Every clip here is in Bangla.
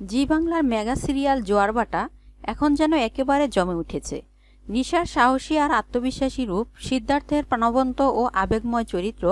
জি বাংলার মেগা সিরিয়াল জোয়ারবাটা এখন যেন একেবারে জমে উঠেছে। নিশার সাহসী আর আত্মবিশ্বাসী রূপ, সিদ্ধার্থের প্রাণবন্ত ও আবেগময় চরিত্র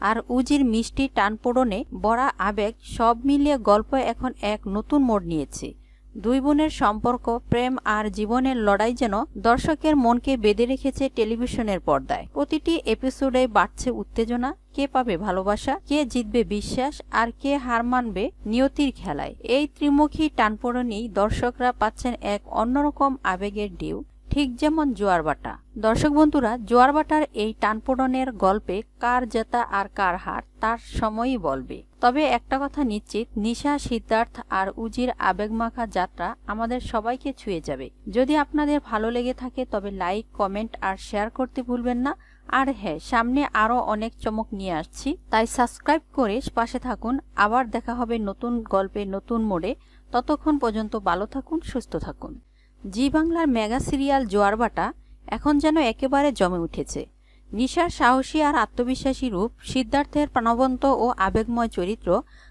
আর উজির মিষ্টি টানপোড়নে বড়া আবেগ সব মিলিয়ে গল্প এখন এক নতুন মোড় নিয়েছে। দুই বোনের সম্পর্ক, প্রেম আর জীবনের লড়াই যেন দর্শকের মনকে বেঁধে রেখেছে টেলিভিশনের পর্দায়। প্রতিটি এপিসোডে বাড়ছে উত্তেজনা, কে পাবে ভালোবাসা, কে জিতবে বিশ্বাস, আর কে হার মানবে নিয়তির খেলায়। এই ত্রিমুখী টানপোড়নেই দর্শকরা পাচ্ছেন এক অন্যরকম আবেগের ডিউ ঠিক যেমন জোয়ারবাটা দর্শক বন্ধুরা জোয়ারবাটার এই টানপোড়নের গল্পে কার জেতা আর কার হার, তার সময়ই বলবে। তবে একটা কথা নিশ্চিত, নিশা, সিদ্ধার্থ আর উজির আবেগমাখা যাত্রা আমাদের সবাইকে ছুঁয়ে যাবে। যদি আপনাদের ভালো লেগে থাকে, তবে লাইক, কমেন্ট আর শেয়ার করতে ভুলবেন না। আর হ্যাঁ সামনে আরও অনেক চমক নিয়ে আসছি। তাই সাবস্ক্রাইব করে পাশে থাকুন। আবার দেখা হবে নতুন গল্পে, নতুন মোড়ে। ততক্ষণ পর্যন্ত ভালো থাকুন, সুস্থ থাকুন। জি বাংলার মেগা সিরিয়াল জোয়ারবাটা এখন যেন একেবারে জমে উঠেছে। নিশার সাহসী আর আত্মবিশ্বাসী রূপ, সিদ্ধার্থের প্রাণবন্ত ও আবেগময় চরিত্র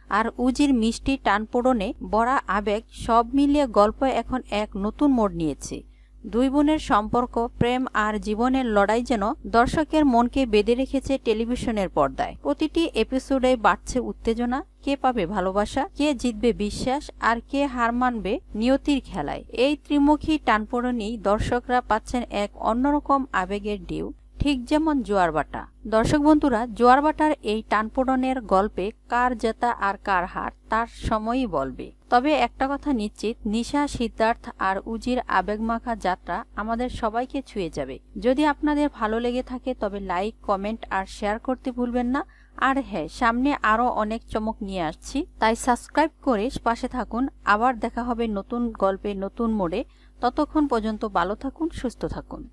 আর উজির মিষ্টি টানপোড়নে বড়া আবেগ সব মিলিয়ে গল্প এখন এক নতুন মোড় নিয়েছে। দুই বোনের সম্পর্ক, প্রেম আর জীবনের লড়াই যেন দর্শকের মনকে বেঁধে রেখেছে টেলিভিশনের পর্দায়। প্রতিটি এপিসোডে বাড়ছে উত্তেজনা, কে পাবে ভালোবাসা, কে জিতবে বিশ্বাস, আর কে হার মানবে নিয়তির খেলায়। এই ত্রিমুখী টানপোড়নেই দর্শকরা পাচ্ছেন এক অন্যরকম আবেগের ডিউ ঠিক যেমন জোয়ারবাটা দর্শক বন্ধুরা জোয়ারবাটার এই টানপোড়নের গল্পে কার জেতা আর কার হার, তার সময়ই বলবে। তবে একটা কথা নিশ্চিত, নিশা, সিদ্ধার্থ আর উজির আবেগমাখা যাত্রা আমাদের সবাইকে ছুঁয়ে যাবে। যদি আপনাদের ভালো লেগে থাকে, তবে লাইক, কমেন্ট আর শেয়ার করতে ভুলবেন না। আর হ্যাঁ সামনে আরও অনেক চমক নিয়ে আসছি। তাই সাবস্ক্রাইব করে পাশে থাকুন। আবার দেখা হবে নতুন গল্পে, নতুন মোড়ে। ততক্ষণ পর্যন্ত ভালো থাকুন, সুস্থ থাকুন।